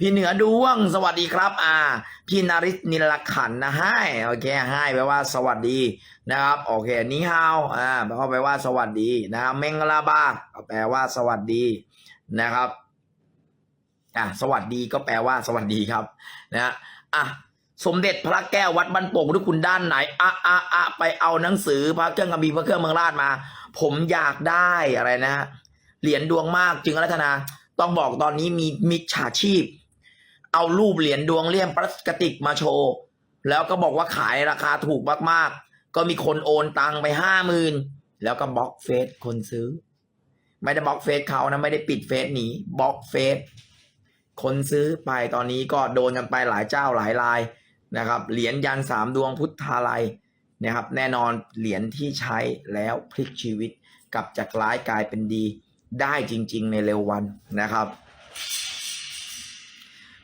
พี่เหนือดวงสวัสดีครับ อ่า พี่นาริศนิลขันนะให้โอเคให้แปลว่าสวัสดีนะครับโอเคนี่ฮาวอ่าแปลว่าแปลว่าสวัสดีนะครับเมงลาบาแปลว่าสวัสดีนะครับอะสวัสดีก็แปลว่าสวัสดีครับนะอะสมเด็จพระแก้ววัดบ้านโป่งทุกคุณด้านไหนอะอะอะไปเอาหนังสือพระเครื่องกระบี่พระเครื่องเมืองราชมา ผมอยากได้อะไรนะ เหรียญดวงมากจึงรัตนา ต้องบอกตอนนี้มีมิจฉาชีพ เอารูปเหรียญดวงเลี่ยมพลาสติกมาโชว์ แล้วก็บอกว่าขายราคาถูกมากๆ ก็มีคนโอนตังไปห้าหมื่นแล้วก็บล็อกเฟซคนซื้อ ไม่ได้บล็อกเฟซเขานะไม่ได้ปิดเฟซหนีบล็อกเฟซคนซื้อไปตอนนี้ก็โดนกันไปหลายเจ้าหลายรายนะครับ เหรียญยันสามดวงพุทธาลัยนะครับ แน่นอนเหรียญที่ใช้แล้วพลิกชีวิตกลับจากร้ายกลายเป็นดีได้จริง ๆ ในเร็ววันนะครับ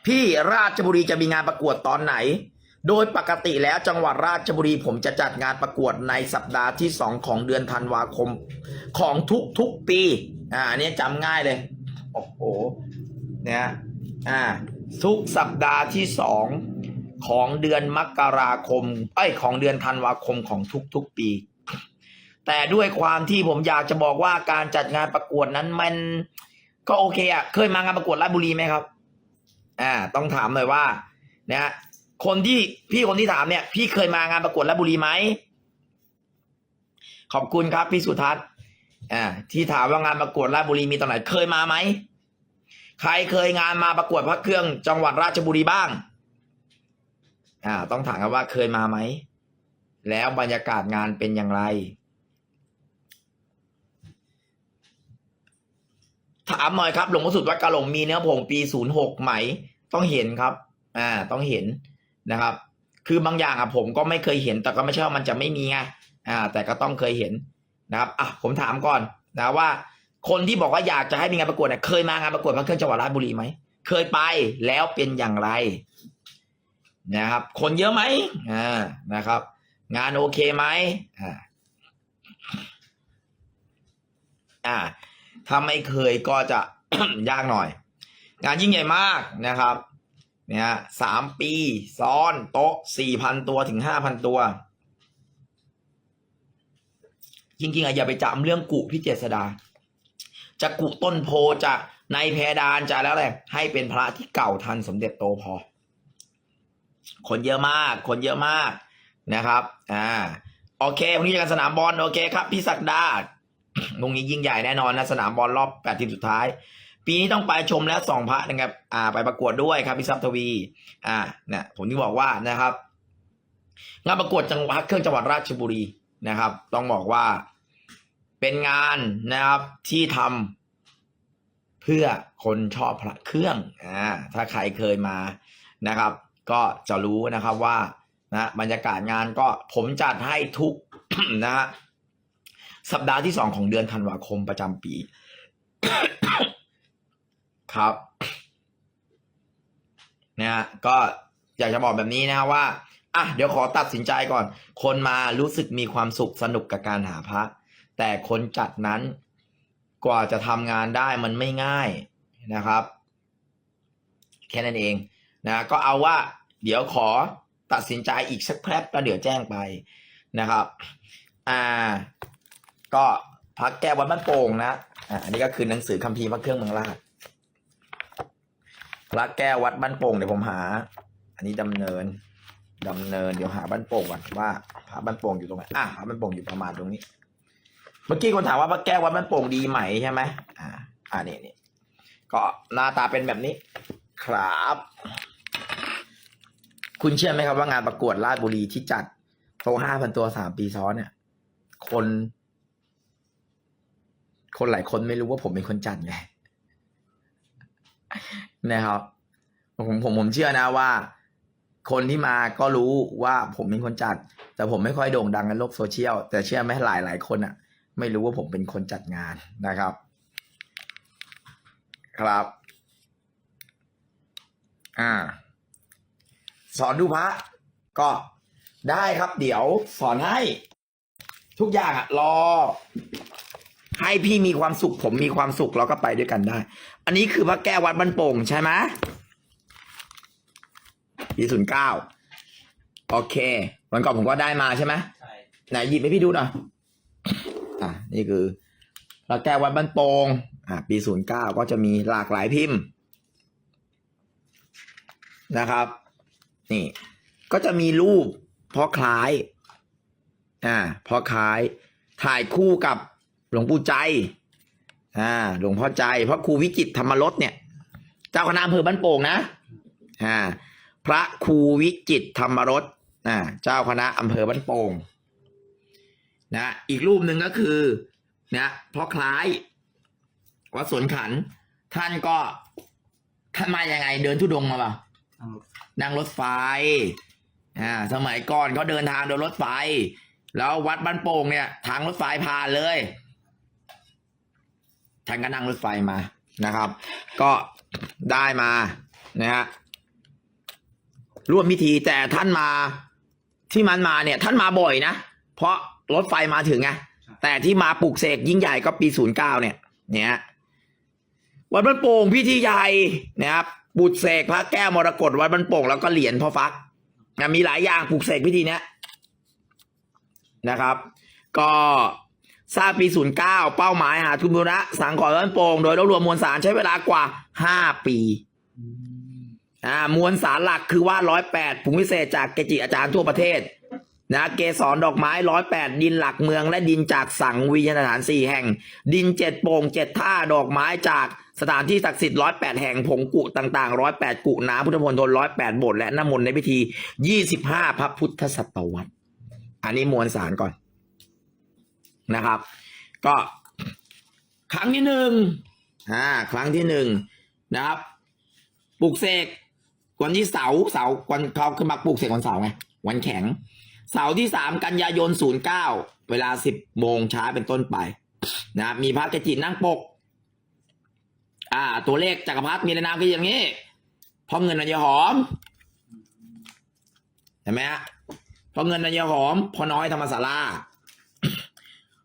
พี่ราชบุรีจะมีงานประกวดตอนไหน โดยปกติแล้วจังหวัดราชบุรีผมจะจัดงานประกวดในสัปดาห์ที่สองของเดือนธันวาคมของทุกๆปีอ่าอันนี้จำง่ายเลยโอ้โหเนี่ยอ่าทุกสัปดาห์ที่สองของเดือนมกราคมเอ้ของเดือนธันวาคมของทุกๆปี แต่ด้วยความที่ผมอยากจะบอกว่าการจัดงานประกวดนั้นมันก็โอเคอะเคยมางานประกวดราชบุรีไหมครับ อ่าต้องถามหน่อยว่านะฮะคนที่พี่คนที่ถามเนี่ย พี่เคยมางานประกวดราชบุรีไหมขอบคุณครับพี่สุทัศน์อ่าที่ถามว่างานประกวดราชบุรีมีตอนไหนเคยมาไหมใครเคยงานมาประกวดพระเครื่องจังหวัดราชบุรีบ้าง อ่า ต้องถามกันว่าเคยมาไหม แล้วบรรยากาศงานเป็นอย่างไร ถามหน่อยครับ หลวงพ่อสุดวัดกะหลงมีเนื้อผงปีศูนย์หกไหม ต้องเห็นครับ อ่า ต้องเห็นนะครับ คือบางอย่างอะผมก็ไม่เคยเห็น แต่ก็ไม่ใช่ว่ามันจะไม่มีไง อ่า แต่ก็ต้องเคยเห็นนะครับ อะ ผมถามก่อนนะว่า คนที่บอกว่าอยากจะให้มีงานประกวดเนี่ยเคยมางานประกวดพระเครื่องจังหวัดราชบุรีไหม เคยไปแล้วเป็นอย่างไร นะครับ คนเยอะไหมอ่า นะครับ งานโอเคไหมอ่า อ่า ถ้าไม่เคยก็จะ ยากหน่อย งานยิ่งใหญ่มากนะครับเนี่ยสามปีซ้อนโต๊ะสี่พันตัวถึงห้าพันตัว จริงๆอะอย่าไปจำเรื่องกุพี่เจษดา จะกุต้นโพจะในแพดานจะแล้วแหละให้เป็นพระที่เก่าทันสมเด็จโตพอ คนเยอะมาก คนเยอะมากนะครับ อ่า โอเคพรุ่งนี้จอกันสนามบอลโอเคครับ พี่ศักดา ตรงนี้ยิ่งใหญ่แน่นอนนะสนามบอลรอบแปดทีมสุดท้าย ปีนี้ต้องไปชมแล้วสองพระนะครับ อ่า ไปประกวดด้วยครับพี่ซับทวี อ่าเนี่ยผมที่บอกว่านะครับ งานประกวดจังหวัดเครื่องจังหวัดราชบุรีนะครับ ต้องบอกว่าเป็นงานนะครับที่ทำเพื่อคนชอบพระเครื่อง อ่า ถ้าใครเคยมานะครับ ก็จะรู้นะครับว่านะบรรยากาศงานก็ผมจัดให้ทุกนะฮะ สัปดาห์ที่สองของเดือนธันวาคมประจำปี ครับนะฮะก็อยากจะบอกแบบนี้นะว่าอะเดี๋ยวขอตัดสินใจก่อน คนมารู้สึกมีความสุขสนุกกับการหาพระ แต่คนจัดนั้นกว่าจะทำงานได้มันไม่ง่ายนะครับ แค่นั้นเองนะก็เอาว่า เดี๋ยวขอตัดสินใจอีกสักแป๊บแล้วเดี๋ยวแจ้งไปนะครับ อ่า ก็พักแก้ววัดบ้านโป่งนะอ่าอันนี้ก็คือหนังสือคัมภีร์พระเครื่องเมืองราชพระแก้ววัดบ้านโป่งเดี๋ยวผมหา อันนี้ดำเนินดำเนินเดี๋ยวหาบ้านโป่งก่อนว่าพระบ้านโป่งอยู่ตรงไหนอะพระบ้านโป่งอยู่ประมาณตรงนี้ เมื่อกี้คนถามว่าพระแก้ววัดบ้านโป่งดีไหมใช่ไหมอ่าอ่านี่นี่ก็หน้าตาเป็นแบบนี้ ครับ คุณเชื่อไหมครับว่างานประกวดราชบุรีที่จัดโตห้าพันตัวสามปีซ้อนเนี่ย คน คนหลายคนไม่รู้ว่าผมเป็นคนจัดไงนะครับผมผมผมเชื่อนะว่า คนที่มาก็รู้ว่าผมเป็นคนจัด แต่ผมไม่ค่อยโด่งดังในโลกโซเชียลแต่เชื่อไหมหลายหลายคนอะ ไม่รู้ว่าผมเป็นคนจัดงานนะครับ ครับ อ่า สอนดูพระก็ได้ครับ เดี๋ยวสอนให้ ทุกอย่างอะ รอ ให้พี่มีความสุข ผมมีความสุขเราก็ไปด้วยกันได้ อันนี้คือพระแก้ววัดบ้านโป่งใช่ไหมปีศูนย์เก้าโอเค วันก่อนผมก็ได้มาใช่ไหมใช่ไหนหยิบให้พี่ดูหน่อยอะนี่คือพระแก้ววัดบ้านโปงอะปีศูนย์เก้าก็จะมีหลากหลายพิมพ์ นะครับ นี่ ก็จะมีรูปพ่อคล้าย อ่าพ่อคล้ายถ่ายคู่กับ หลวงปู่ใจอ่าหลวงพ่อใจเพราะครูวิจิตรธรรมรสเนี่ย เจ้าคณะอำเภอบ้านโป่งนะอ่าพระครูวิจิตรธรรมรสอ่าเจ้าคณะอำเภอบ้านโป่งนะอีกรูปหนึ่งก็คือนะพ่อคล้ายวัดสวนขัน ท่านก็ท่านมายังไง เดินทุดงค์มาเปล่าทางรถนั่งรถไฟอ่าสมัยก่อนเขาเดินทางโดยรถไฟ แล้ววัดบ้านโป่งเนี่ย ทางรถไฟผ่านเลย ท่านก็นั่งรถไฟมานะครับ ก็ได้มานะฮะร่วมพิธีแต่ท่านมาที่มันมาเนี่ย ท่านมาบ่อยนะ เพราะรถไฟมาถึงไงแต่ที่มาปลุกเสกยิ่งใหญ่ก็ปีศูนย์เก้าเนี่ย เนี่ยวัดบ้านโป่งพิธีใหญ่นะครับปลุกเสกพระแก้วมรกตวัดบ้านโป่งแล้วก็เหรียญพ่อฟักนะมีหลายอย่างปลุกเสกพิธีเนี้ยนะครับ ก็ สร้างปีศูนย์เก้าเป้าหมายหาทุนบูรณะสังขรณ์บ้านโป่งโดยรวบรวมมวลสารใช้เวลากว่าห้าปีอืมอ่ามวลสารหลักคือว่าร้อยแปดผงวิเศษจากเกจิอาจารย์ทั่วประเทศนะเกสรดอกไม้ร้อยแปดดินหลักเมือง และดินจากสังวิญญาณสถานสี่แห่ง ดินเจ็ดโป่งเจ็ดท่าดอกไม้จากสถานที่ศักดิ์สิทธิ์ร้อยแปดแห่งผงกุต่างๆร้อยแปดกุน้ำพุทธมณฑลร้อยแปดบท และน้ำมนต์ในพิธียี่สิบห้าพระพุทธศตวรรษ อันนี้มวลสารก่อน นะครับ ก็ครั้งที่หนึ่งอ่าครั้งที่หนึ่งนะครับปลุกเสกวันที่เสาร์เสาร์วันเขาขึ้นมาปลุกเสกวันเสาร์ไงวันแข็ง เสาร์ที่สามกันยายนศูนย์เก้าเวลาสิบโมงเช้าเป็นต้นไปนะมีพระเกจินั่งปก อ่า ตัวเลขจักรพรรดิมีในนามคืออย่างนี้พ่อเงินนันยหอมเห็นไหมฮะพ่อเงินนันยหอม พอน้อยธรรมศาลา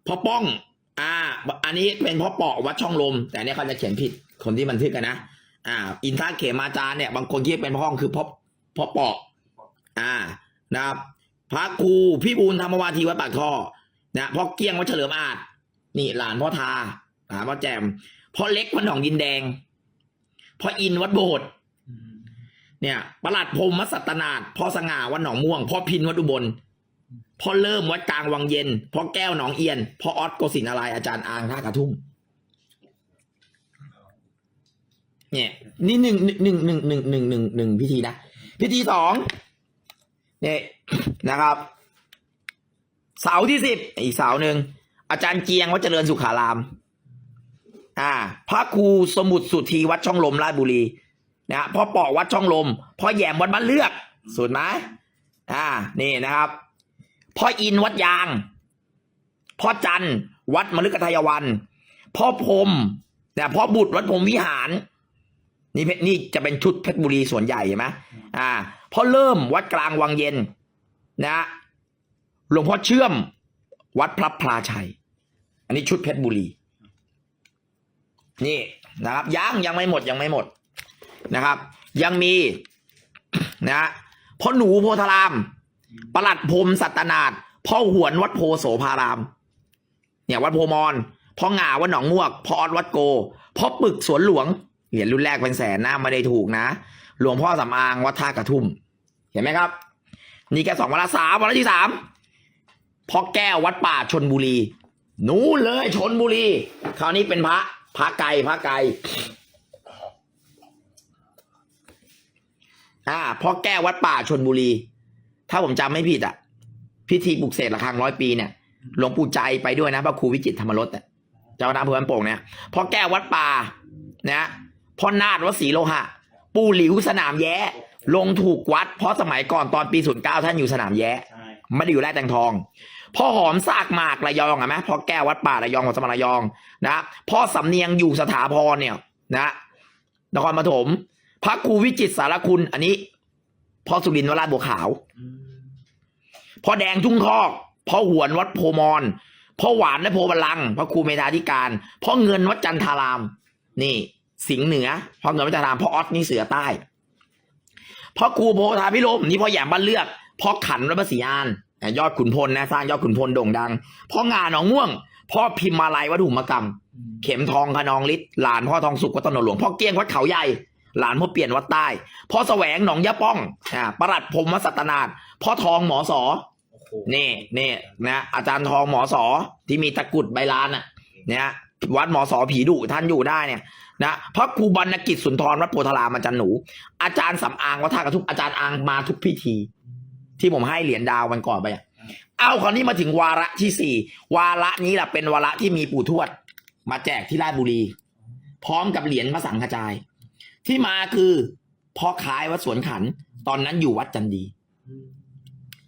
พ่อป้อง อ่า อันนี้เป็นพ่อเปาะวัดช่องลม แต่อันเนี่ยเขาจะเขียนผิดคนที่บันทึกกันนะ อ่า อินทราเขมาจารย์เนี่ย บางคนคิดว่าเป็นพ่อห้องคือพ่อพ่อเปาะอ่า นะครับ พระครูพี่บูลธรรมวาทีวัดปากท่อนะพ่อเกี้ยงวัดเฉลิมอาจ นี่หลานพ่อทาหลานพ่อแจมพ่อเล็กวัดหนองดินแดงพ่ออินวัดโบสถ์อืมเนี่ยประหลัดพรหมวัดสัตนาดพ่อสง่าวัดหนองม่วง พ่อพินวัดอุบล พ่อเริ่มวัดกลางวังเย็นพ่อแก้วหนองเอียนพ่อออสโกศินทรายอาจารย์อางท่ากระทุ่มเนี่ยนี่หนึ่งหนึ่งหนึ่งหนึ่งหนึ่งหนึ่งหนึ่งพิธีนะพิธีสองเนี่ยนะครับ เสาที่สิบอีกเสาหนึ่งอาจารย์เกียงวัดเจริญสุขาราม อ่า พระครูสมุทรสุธีวัดช่องลมราชบุรีนะพ่อเปาะวัดช่องลมพ่อแยมวัดบ้านเลือกสุดไหมอ่า นี่นะครับ พ่ออินวัดยาง พ่อจันวัดมฤคทายวัน พ่อพรมแต่พ่อบุตรวัดพรมวิหาร นี่เพนี่จะเป็นชุดเพชรบุรีส่วนใหญ่เห็นไหมอ่า พ่อเริ่มวัดกลางวังเย็น นะหลวงพ่อเชื่อม วัดพระพลาชัย อันนี้ชุดเพชรบุรี นี่นะครับยังยังไม่หมดยังไม่หมดนะครับ ยังมีนะพ่อหนูโพธาราม ประหลัดพรมสัตนาดพ่อหวนวัดโพโสภาราม เนี่ยวัดโพมอนพ่อหงาวัดหนองมวกพ่ออดวัดโกพ่อปึกสวนหลวงเหรียญรุ่นแรกเป็นแสนนะไม่ได้ถูกนะ หลวงพ่อสำอางวัดท่ากระทุ่ม เห็นไหมครับ นี่แค่สองวันละสามวันละที่สามพ่อแก้ววัดป่าชนบุรี นู้นเลยชนบุรี คราวนี้เป็นพระพระไก่พระไก่อ่าพ่อแก้ววัดป่าชนบุรี ถ้าผมจำไม่ผิดอะ พิธีปลุกเสกระฆังร้อยปีเนี่ยหลวงปู่ใจไปด้วยนะพระครูวิจิตธรรมรสเจ้าคณะอำเภอบ้นโป่งเนี่ยพ่อแก้ววัดป่านะพ่อนาดวัดศรีโลหะ ปู่หลิวสนามแย้ ลงถูกวัด เพราะสมัยก่อนตอนปีศูนย์เก้าท่านอยู่สนามแย่ไม่ได้อยู่แร่แตงทอง พ่อหอมซากหมากระยองอะไหมพ่อแก้ววัดป่าระยองของสมระยองนะพ่อสำเนียงอยู่สถาพรเนี่ยนะนครปฐมพระครูวิจิตสารคุณอันนี้ พ่อสุรินทร์วราชบัวขาวอืมพ่อแดงทุ่งคอกพ่อหวนวัดโพมอนพ่อหวานและโพบาลังก์พระครูเมธาธิการพ่อเงินวัดจันทาราม นี่ สิงห์เหนือพ่อเงินวัดจันทารามพ่อออสนี่เสือใต้พ่อครูโพธาพิรมนี่พ่อแหยมบ้านเลือกพ่อขันรัตนศรีอานอะยอดขุนพลนะสร้างยอดขุนพลโด่งดังพ่องาหนองม่วง พ่อพิมมาลัยวัดถุมกรรม เข็มทองขนองฤทธิ์หลานพ่อทองสุขวัดตนนหลวงพ่อเกี้ยงวัดเขาใหญ่ หลานพ่อเปลี่ยนวัดใต้ พ่อแสวงหนองยะป้องอ่าประหลัดพรหมวัดสัตนาถพ่อทองหมอสอโอ้โหนี่นี่นะอาจารย์ทองหมอสอที่มีตะกรุดใบลานอะเนี่ยวัดหมอสอผีดุท่านอยู่ได้เนี่ยนะพระครูบรรณกิจสุนทรวัดโพธารามอาจารย์หนู อาจารย์สำอางวัดท่ากระทุกอาจารย์อางมาทุกพิธี ที่ผมให้เหรียญดาววันก่อนไปอะเอาคราวนี้มาถึงวาระที่สี่วาระนี้แหละเป็นวาระที่มีปู่ทวด มาแจกที่ราชบุรี พร้อมกับเหรียญพระสังฆจาย ที่มาคือพ่อขายวัดสวนขัน ตอนนั้นอยู่วัดจันดี อืม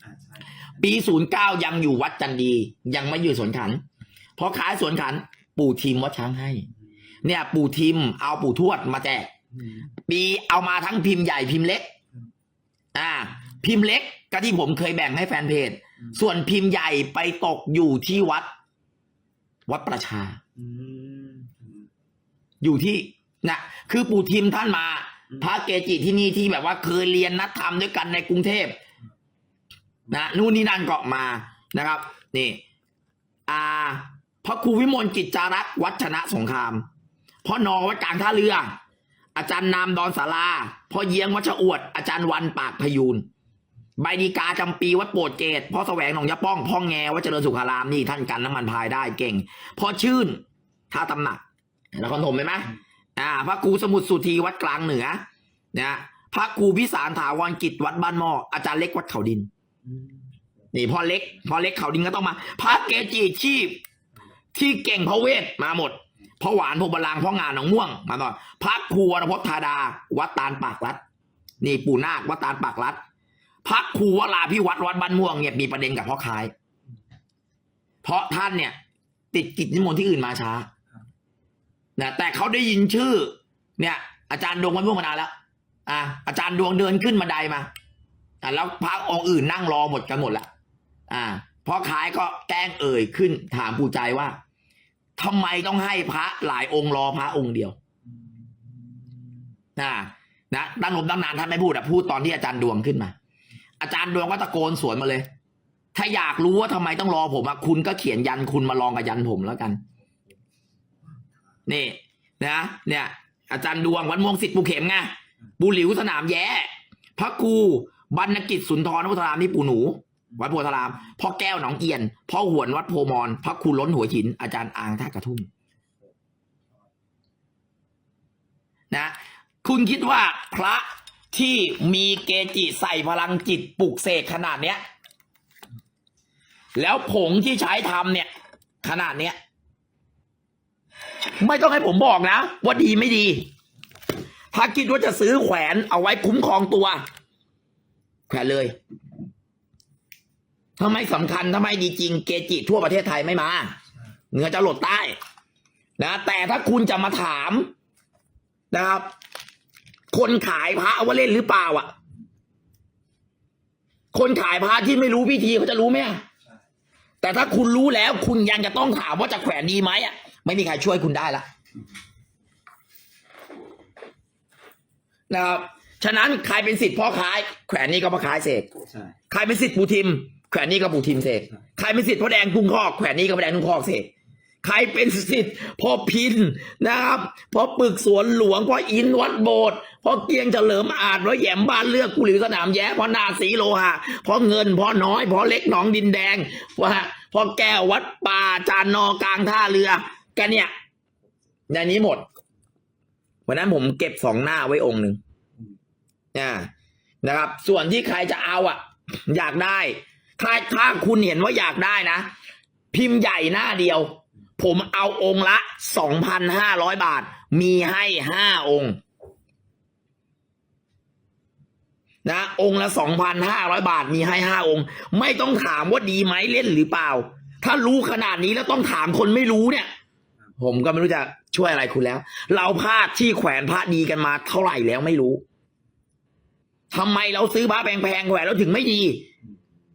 อ่าใช่ปีศูนย์เก้ายังอยู่วัดจันดี ยังไม่อยู่สวนขันพอขายสวนขัน ปู่ทีมวัดช้างให้ เนี่ย ปู่ทีมเอาปู่ทวดมาแจก อืมปีเอามาทั้งพิมพ์ใหญ่พิมพ์เล็ก อ่า พิมพ์เล็กก็ที่ผมเคยแบ่งให้แฟนเพจ ส่วนพิมพ์ใหญ่ไปตกอยู่ที่วัด วัดประชา อืมอืมอยู่ที่ นะคือปู่ทิมท่านมา พระเกจิที่นี่ที่แบบว่าเคยเรียนนักธรรมด้วยกันในกรุงเทพนะนู่นนี่นั่นก็มานะครับ นี่ อ่า พระครูวิมลกิจจารักษ์วัชนะสงครามพ่อนอวัดกลางท่าเรือ อาจารย์นามดอนสาราพ่อเยียงวัชอวด อาจารย์วันปากพยูนใบดีกาจำปีวัดโปรดเกตพ่อแสวงหนองยะป้อง พ่อแงวัดเจริญสุขารามนี่ท่านกันน้ำมันพายได้เก่ง พ่อชื่นท่าตำหนักนครถมเห็นไหม อ่าพระครูสมุทรสุธีวัดกลางเหนือนะพระครูพิสารถาวรกิจวัดบ้านหม้ออาจารย์เล็กวัดเขาดิน นี่พ่อเล็กพ่อเล็กเขาดินก็ต้องมา พระเกจิที่ที่เก่งพระเวทมาหมดพ่อหวานพบลางพ่องานหนองม่วง มาหน่อพระครูวรพจน์ธาดา วัดตาลปากรัดนี่ปู่นาควัดตาลปากรัดพระครูวราพิวัตรวัดบ้านม่วงเนี่ยมีประเด็นกับพ่อคาย เพราะท่านเนี่ย ติดกิจนิมนต์ที่อื่นมาช้า นะแต่เขาได้ยินชื่อ เนี่ย อาจารย์ดวงมันม่วงมานานแล้วอะอาจารย์ดวงเดินขึ้นมาไดมาอะแล้วพระองค์อื่นนั่งรอหมดกันหมดละอ่าพอขายก็แกล้งเอ่ยขึ้นถามปู่ใจว่าทำไมต้องให้พระหลายองค์รอพระองค์เดียวนะนะตั้งลมตั้งนานท่านไม่พูดอะพูดตอนที่อาจารย์ดวงขึ้นมา อาจารย์ดวงก็ตะโกนสวนมาเลย ถ้าอยากรู้ว่าทำไมต้องรอผมอะคุณก็เขียนยันคุณมาลองกับยันผมแล้วกัน นี่นะเนี่ยอาจารย์ดวงวันม่วงสิทธิ์ปูเข็มไงปูหลิวสนามแย้พระครูบรรณกิจสุนทรวัฒนารามนี่ปู่หนู วัดโพธารามพ่อแก้วหนองเอียนพ่อหวนวัดโพมอนพระครูล้นหัวหิน อาจารย์อางท่ากระทุ่มนะ คุณคิดว่าพระที่มีเกจิใส่พลังจิตปลุกเสกขนาดเนี้ย แล้วผงที่ใช้ทำเนี่ย ขนาดเนี้ย ไม่ต้องให้ผมบอกนะ ว่าดีไม่ดี ถ้าคิดว่าจะซื้อแขวนเอาไว้คุ้มครองตัว แขวนเลยถ้าไมสำคัญถ้าไมดีจริงเกจิทั่วประเทศไทยไม่มา เหนือจะหลดใต้ นะ แต่ถ้าคุณจะมาถามนะครับ คนขายพระว่าเล่นหรือเปล่าอะ คนขายพระที่ไม่รู้พิธีเขาจะรู้ไหมแต่ถ้าคุณรู้แล้วคุณยังจะต้องถามว่าจะแขวนดีไหมอะ ไม่มีใครช่วยคุณได้ละนะครับฉะนั้นใครเป็นสิทธิ์พ่อค้ายแขวนนี่ก็พ่อค้ายเสกใช่ ใครเป็นสิทธิ์ปู่ทิม แขวนนี่ก็ปู่ทิมเสกใครเป็นสิทธิ์พ่อแดงทุ่งคอกแขวนนี่ก็พ่อแดงทุ่งคอกเสกใครเป็นสิทธิ์พ่อพินนะครับพ่อปึกสวนหลวงพ่ออินวัดโบสถ์พ่อเกียงเฉลิมอาจพ่อแหยมบ้านเลือกกุหลิวสนามแย้พ่อนาสีโลหะพ่อเงินพ่อน้อยพ่อเล็กหนองดินแดงว่าพ่อแก้ววัดป่าจานนอกลางท่าเรือ กันเนี่ยในนี้หมด วันนั้นผมเก็บสองหน้าไว้องค์หนึ่งอืมอ่านะครับ ส่วนที่ใครจะเอาอะ อยากได้ถ้าถ้าคุณเห็นว่าอยากได้นะ พิมพ์ใหญ่หน้าเดียว ผมเอาองค์ละสองพันห้าร้อยบาท มีให้ห้าองค์นะ องค์ละสองพันห้าร้อยบาทมีให้ห้าองค์ ไม่ต้องถามว่าดีไหมเล่นหรือเปล่า ถ้ารู้ขนาดนี้แล้วต้องถามคนไม่รู้เนี่ย ผมก็ไม่รู้จะช่วยอะไรคุณแล้ว เราพลาดที่แขวนพระดีกันมาเท่าไหร่แล้วไม่รู้ทำไมเราซื้อพระแพงๆแขวนแล้วถึงไม่ดี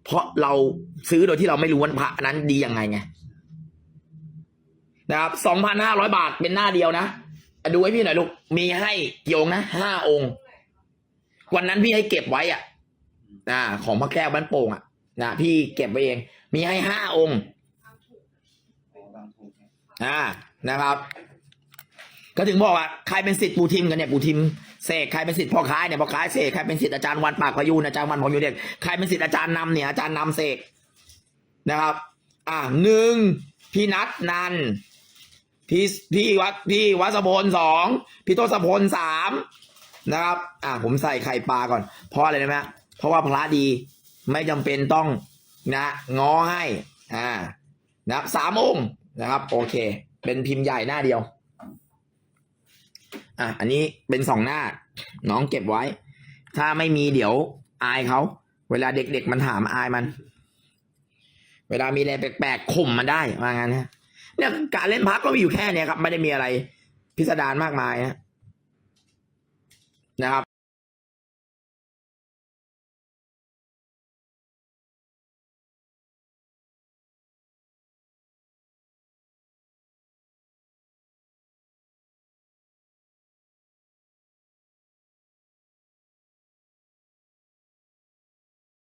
เพราะเราซื้อโดยที่เราไม่รู้ว่าพระนั้นดียังไงไงนะครับสองพันห้าร้อยบาทเป็นหน้าเดียวนะอะดูให้พี่หน่อยลูก มีให้กี่องค์นะห้าองค์ วันนั้นพี่ให้เก็บไว้อะอ่าของพระแก้วบ้านโป่งอะนะพี่เก็บไว้เอง มีให้ห้าองค์อ๋อบางถูกเนะครับ ก็ถึงบอกว่าใครเป็นสิทธิ์ปูทิมกันเนี่ยปูทิมเสกใครเป็นสิทธิ์พ่อค้าเนี่ยพ่อค้าเสกใครเป็นสิทธิ์อาจารย์วันปากพยูนอาจารย์วันพยูนเด็กใครเป็นสิทธิ์อาจารย์นำเนี่ยอาจารย์นำเสกนะครับ อ่าหนึ่งพี่นัทนันพี่พี่วัดพี่วัสพลสองพี่ทศพลสามนะครับ อ่าผมใส่ไข่ปลาก่อน เพราะอะไรนะไหมเพราะว่าพระดีไม่จำเป็นต้องนะง้อให้ อ่า นะครับสามองค์นะครับ โอเค เป็นพิมพ์ใหญ่หน้าเดียว อะ อันนี้เป็นสองหน้า น้องเก็บไว้ ถ้าไม่มีเดี๋ยวอายเขา เวลาเด็กๆมันถามอายมัน เวลามีอะไรแปลกๆข่มมันได้ว่างั้นนะเนี่ยการเล่นพักก็มีอยู่แค่เนี้ยครับ ไม่ได้มีอะไร พิสดารมากมายนะนะครับ